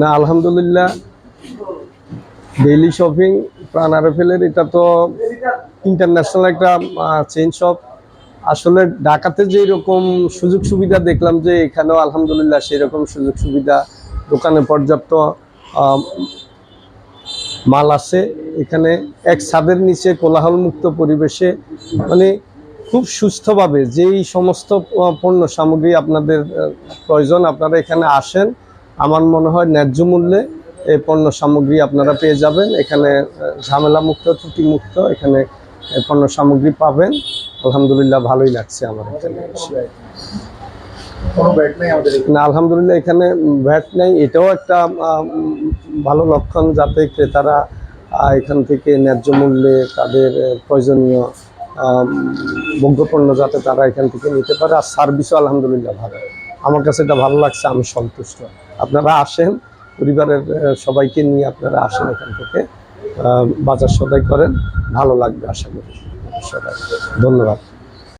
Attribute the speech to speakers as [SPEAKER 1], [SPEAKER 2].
[SPEAKER 1] না, আলহামদুলিল্লাহ। Daily shopping প্রাণ আরএফএলের এটা তো ইন্টারন্যাশনাল একটা চেইন শপ আসলে ঢাকাতে যে রকম সুযোগ সুবিধা দেখলাম যে, এখানেও আলহামদুলিল্লাহ সেই রকম সুযোগ সুবিধা। দোকানে পর্যাপ্ত মাল আছে। এখানে এক ছাদের নিচে কোলাহল মুক্ত পরিবেশে মানে খুব সুস্থভাবে যেই সমস্ত পণ্য সামগ্রী আপনাদের প্রয়োজন আপনারা এখানে আসেন। আমার মনে হয় ন্যায্য মূল্যে এই পণ্য সামগ্রী আপনারা পেয়ে যাবেন। এখানে আহ, ঝামেলা মুক্ত ত্রুটি মুক্ত এখানে পণ্য সামগ্রী পাবেন। আলহামদুলিল্লাহ ভালোই লাগছে আমার এখানে। না, আলহামদুলিল্লাহ এখানে ভ্যাট নেই। এটাও একটা ভালো লক্ষণ যাতে ক্রেতারা এখান থেকে ন্যায্য মূল্যে তাদের প্রয়োজনীয় ভোগ্যপণ্য যাতে তারা এখান থেকে নিতে পারে। আর সার্ভিসও আলহামদুলিল্লাহ ভালো। আমার কাছে এটা ভালো লাগছে, আমি সন্তুষ্ট। আপনারা আসেন, পরিবারের সবাইকে নিয়ে আপনারা আসেন এখান থেকে। বাজার সদাই করেন, ভালো লাগবে আশা করি। ধন্যবাদ।